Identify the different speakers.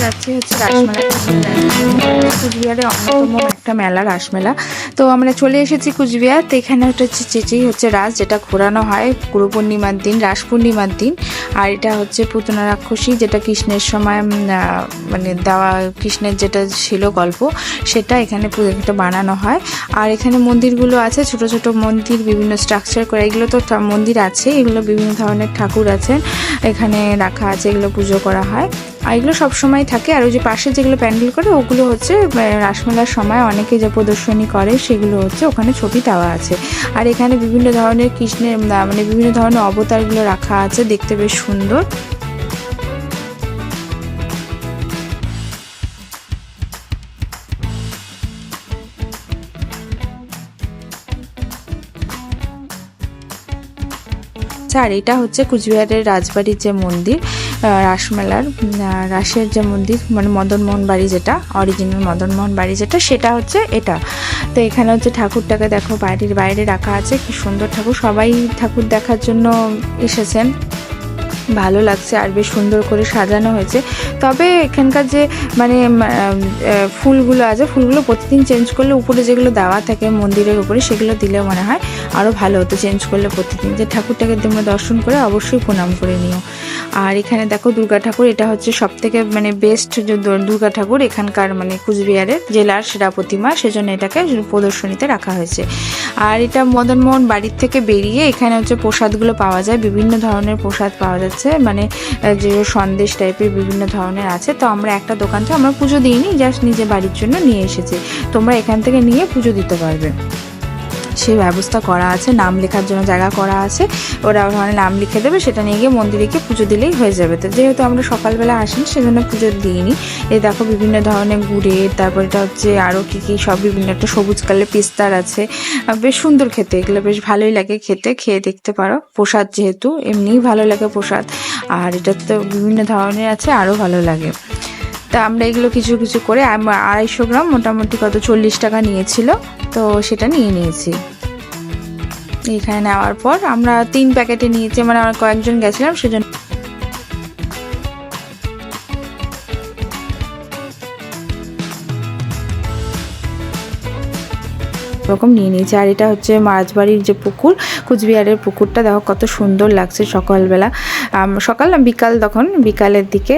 Speaker 1: যাচ্ছি হচ্ছে রাসমেলা কুচবিহারের অন্যতম একটা মেলা, রাসমেলা। তো আমরা চলে এসেছি কুচবিহার। তো এখানে হচ্ছে চেচেই হচ্ছে রাস, যেটা ঘোরানো হয় গুরু পূর্ণিমার দিন রাস পূর্ণিমার দিন। আর এটা হচ্ছে পুতনা রাক্ষসী, যেটা কৃষ্ণের সময় মানে দেওয়া কৃষ্ণের যেটা ছিল গল্প, সেটা এখানে পু- বানানো হয়। আর এখানে মন্দিরগুলো আছে, ছোট ছোট মন্দির, বিভিন্ন স্ট্রাকচার করে। এগুলো তো মন্দির আছে, এগুলো বিভিন্ন ধরনের ঠাকুর আছেন। এখানে রাখা আছে, এগুলো পুজো করা হয়। আর এগুলো সবসময় থাকে। আর ওই যে পাশে যেগুলো প্যান্ডেল করে ওগুলো হচ্ছে রাসমেলার সময় অনেকে যে প্রদর্শনী করে সেগুলো হচ্ছে ওখানে ছবি দেওয়া আছে। আর এখানে বিভিন্ন ধরনের কৃষ্ণের মানে বিভিন্ন ধরনের অবতারগুলো রাখা আছে দেখতে বেশ সুন্দর। আচ্ছা, আর এটা হচ্ছে কুচবিহারের রাজবাড়ির যে মন্দির। রাসমেলার রাসের যে মন্দির মানে মদনমোহন বাড়ি যেটা অরিজিনাল মদনমোহন বাড়ি যেটা, সেটা হচ্ছে এটা। তো এখানে হচ্ছে ঠাকুরটাকে দেখো, বাড়ির বাইরে রাখা আছে, কি সুন্দর ঠাকুর। সবাই ঠাকুর দেখার জন্য এসেছেন। ভালো লাগছে, আর বেশ সুন্দর করে সাজানো হয়েছে। তবে এখানকার যে মানে ফুলগুলো আছে, ফুলগুলো প্রতিদিন চেঞ্জ করলে উপরে যেগুলো দেওয়া থাকে মন্দিরের উপরে, সেগুলো দিলে মনে হয় আরও ভালো হতো। চেঞ্জ করলে প্রতিদিন। যে ঠাকুরটাকে তোমরা দর্শন করে অবশ্যই প্রণাম করে নিও। আর এখানে দেখো দুর্গা ঠাকুর, এটা হচ্ছে সব থেকে মানে বেস্ট দুর্গা ঠাকুর এখানকার মানে কুচবিহারের জেলার সেরা প্রতিমা সেজন্য এটাকে প্রদর্শনীতে রাখা হয়েছে। আর এটা মদনমোহন বাড়ির থেকে বেরিয়ে এখানে হচ্ছে প্রসাদগুলো পাওয়া যায়, বিভিন্ন ধরনের প্রসাদ পাওয়া যাচ্ছে মানে যে সন্দেশ টাইপের বিভিন্ন ধরনের আছে। তো আমরা একটা দোকান থেকে আমরা পুজো দিইনি জাস্ট নিজে বাড়ির জন্য নিয়ে এসেছি। তোমরা এখান থেকে নিয়ে পুজো দিতে পারবে। সেই ব্যবস্থা করা আছে, নাম লেখার জন্য জায়গা করা আছে। ওরা ওখানে নাম লিখে দেবে, সেটা নিয়ে গিয়ে মন্দিরে গিয়ে পুজো দিলেই হয়ে যাবে। তো যেহেতু আমরা সকালবেলা আসিনি, সেজন্য পুজো দিইনি। এই দেখো বিভিন্ন ধরনের গুড়ের, তারপর এটা হচ্ছে আরও কী কী, সব বিভিন্ন একটা সবুজ কালে পিস্তার আছে। বেশ সুন্দর খেতে, এগুলো বেশ ভালোই লাগে খেতে, খেয়ে দেখতে পারো। প্রসাদ যেহেতু, এমনিই ভালো লাগে প্রসাদ। আর এটা তো বিভিন্ন ধরনের আছে আরও ভালো লাগে। তা আমরা এগুলো কিছু কিছু করে আড়াইশো গ্রাম মোটামুটি কত, চল্লিশ টাকা নিয়েছিল। তো সেটা নিয়ে নিয়েছি। এখানে নেওয়ার পর আমরা তিন প্যাকেটে নিয়েছি মানে আমরা কয়েকজন গেছিলাম সেজন্য। রকম নিয়ে নিয়েছি। আর এটা হচ্ছে মাঝবাড়ির যে পুকুর, কুচবিহারের পুকুরটা, দেখো কত সুন্দর লাগছে সকালবেলা। সকাল না, বিকাল তখন, বিকালের দিকে